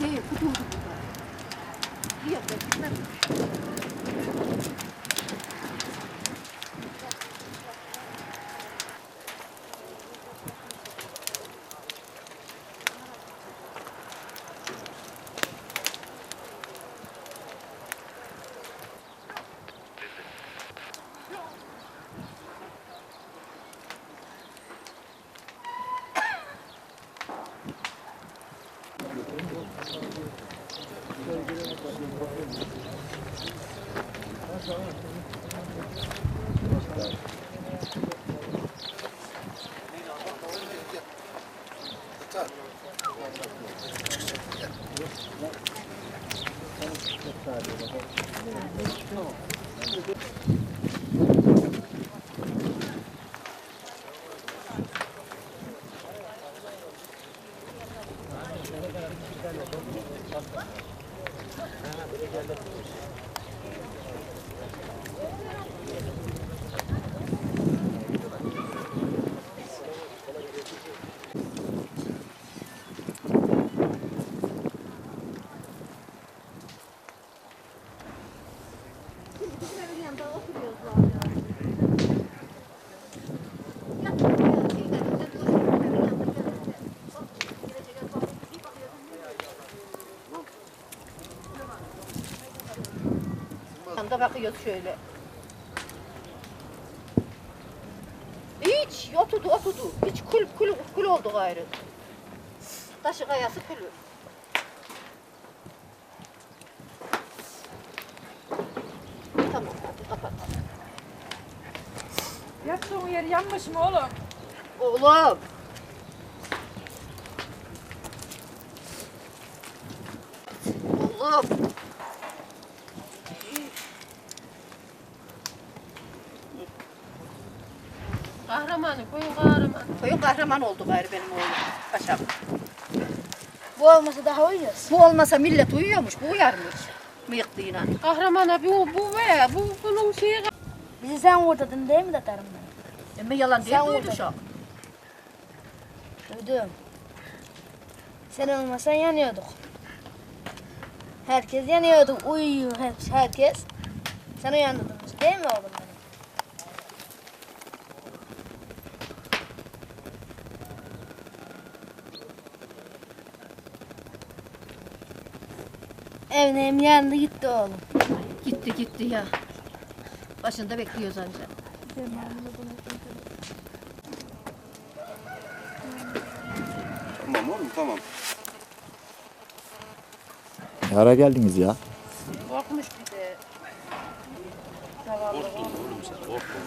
людей, потому что... Лето, 15 Ha, böyle geldi. Thank you. Yanında bakıyoruz şöyle. Hiç oturdu oturdu. Hiç kul kul kul oldu gayrı. Taşı kayası kulü. Tamam hadi kapat. Yattığın yer yanmış mı oğlum? Oğlum. Oğlum. Kahramanı, koyun kahramanı. Koyun kahraman oldu gayrı benim oğlum. Paşam. Bu olmasa daha uyuyoruz. Bu olmasa millet uyuyormuş, bu uyarmış. Mıyıklığıyla. Kahramana bu, bu ve bu bunun şeyi Bizi sen kurtardın değil mi tatarım ben? Ama yalan değil Sen duydu orada. şu an. Duydum. Sen olmasan yanıyorduk. Herkes yanıyordu. Uyuyor hep herkes. Sen uyandırdın değil mi oğlum Evim yandı gitti oğlum. Gitti gitti ya. Başında bekliyoruz anca. Tamam oğlum tamam. Ne ara geldiniz ya? korkmuş bir de. Korktun oğlum sen? Korktun.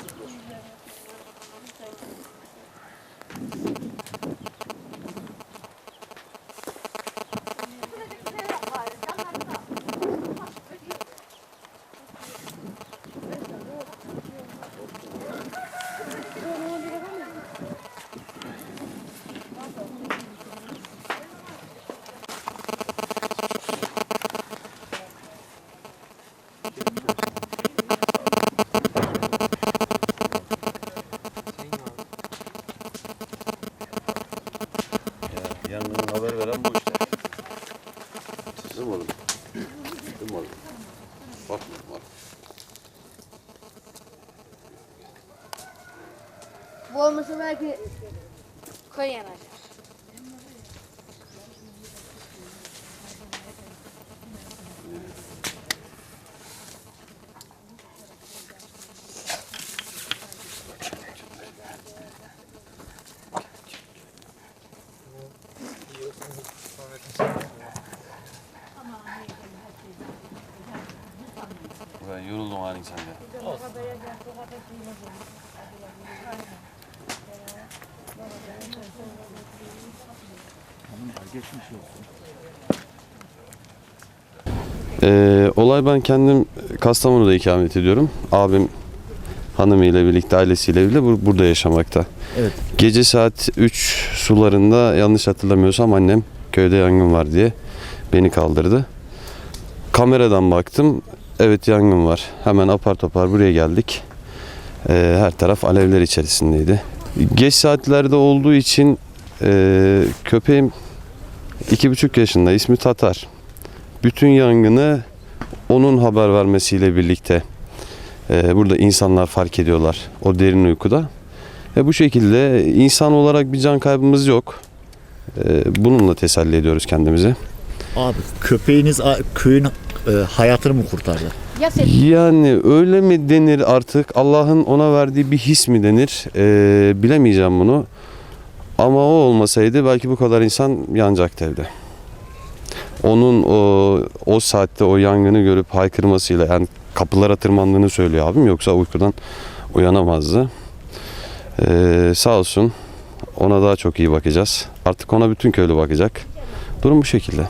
Değil mi oğlum? Değil mi oğlum? Bakma bak. Bu olmasa belki koy yanacak. Ben yoruldum halin sen de. Ee, olay ben kendim Kastamonu'da ikamet ediyorum. Abim hanımıyla birlikte, ailesiyle birlikte bur- burada yaşamakta. Evet. Gece saat 3 sularında yanlış hatırlamıyorsam annem köyde yangın var diye beni kaldırdı. Kameradan baktım. Evet yangın var. Hemen apar topar buraya geldik. Ee, her taraf alevler içerisindeydi. Geç saatlerde olduğu için e, köpeğim İki buçuk yaşında ismi Tatar. Bütün yangını onun haber vermesiyle birlikte e, burada insanlar fark ediyorlar o derin uykuda. Ve bu şekilde insan olarak bir can kaybımız yok. E, bununla teselli ediyoruz kendimizi. Abi köpeğiniz köyün e, hayatını mı kurtardı? Yani öyle mi denir artık Allah'ın ona verdiği bir his mi denir Ee, bilemeyeceğim bunu. Ama o olmasaydı belki bu kadar insan yanacaktı evde. Onun o, o saatte o yangını görüp haykırmasıyla yani kapılara tırmandığını söylüyor abim yoksa uykudan uyanamazdı. Ee, sağ olsun ona daha çok iyi bakacağız. Artık ona bütün köylü bakacak. Durum bu şekilde.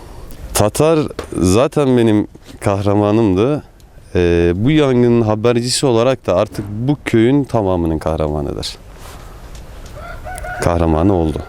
Tatar zaten benim kahramanımdı. Ee, bu yangının habercisi olarak da artık bu köyün tamamının kahramanıdır. Kahramanı oldu.